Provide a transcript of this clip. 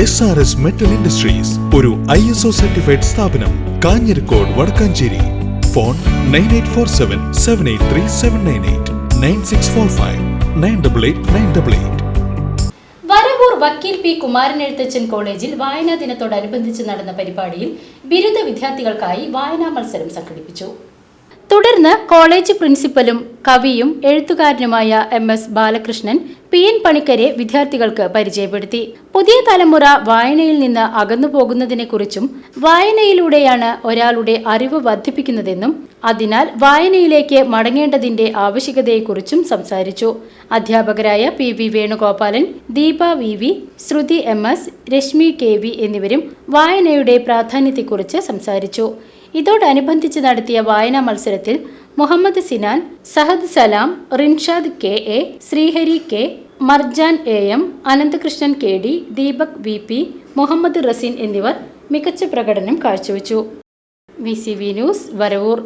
S R S metal industries ഒരു I S O certified സ്ഥാപനം Kanjirakode Vadakkanchery. Phone nine eight four seven seven eight three seven nine eight nine six four five nine double eight nine double eight Vakkeel P Kumaranezhuthachan കോളേജിൽ വായനാ ദിനത്തോടനുബന്ധിച്ച് നടന്ന പരിപാടിയിൽ ബിരുദ വിദ്യാർത്ഥികൾക്കായി വായനാ മത്സരം സംഘടിപ്പിച്ചു. തുടർന്ന് കോളേജ് പ്രിൻസിപ്പലും കവിയും എഴുത്തുകാരനുമായ M S Balakrishnan P N പണിക്കരെ വിദ്യാർത്ഥികൾക്ക് പരിചയപ്പെടുത്തി. പുതിയ തലമുറ വായനയിൽ നിന്ന് അകന്നു പോകുന്നതിനെക്കുറിച്ചും വായനയിലൂടെയാണ് ഒരാളുടെ അറിവ് വർദ്ധിപ്പിക്കുന്നതെന്നും അതിനാൽ വായനയിലേക്ക് മടങ്ങേണ്ടതിന്റെ ആവശ്യകതയെക്കുറിച്ചും സംസാരിച്ചു. അധ്യാപകരായ P V Venugopalan Deepa V V Sruthi M S Reshmi K V എന്നിവരും വായനയുടെ പ്രാധാന്യത്തെക്കുറിച്ച് സംസാരിച്ചു. ഇതോടനുബന്ധിച്ച് നടത്തിയ വായനാ മത്സരത്തിൽ Muhammad Sinan Sahad Salam Rinshad K A Sreehari K Marjan A M Ananthakrishnan K D Deepak V P Muhammad Raseen എന്നിവർ മികച്ച പ്രകടനം കാഴ്ചവെച്ചു. V C V news Varavoor.